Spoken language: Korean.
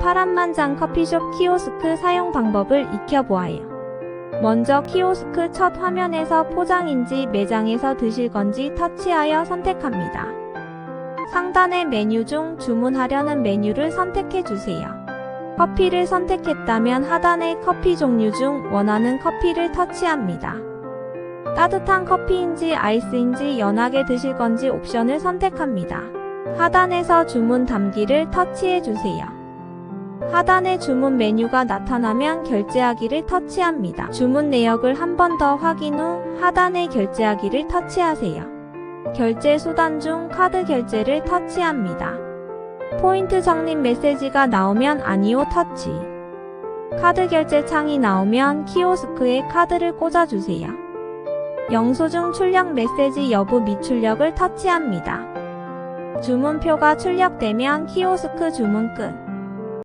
파란만장 커피숍 키오스크 사용 방법을 익혀보아요. 먼저 키오스크 첫 화면에서 포장인지 매장에서 드실 건지 터치하여 선택합니다. 상단의 메뉴 중 주문하려는 메뉴를 선택해 주세요. 커피를 선택했다면 하단의 커피 종류 중 원하는 커피를 터치합니다. 따뜻한 커피인지 아이스인지 연하게 드실 건지 옵션을 선택합니다. 하단에서 주문 담기를 터치해 주세요. 하단에 주문 메뉴가 나타나면 결제하기를 터치합니다. 주문 내역을 한 번 더 확인 후 하단에 결제하기를 터치하세요. 결제 수단 중 카드 결제를 터치합니다. 포인트 적립 메시지가 나오면 아니오 터치. 카드 결제 창이 나오면 키오스크에 카드를 꽂아주세요. 영수증 출력 메시지 여부 미출력을 터치합니다. 주문표가 출력되면 키오스크 주문 끝.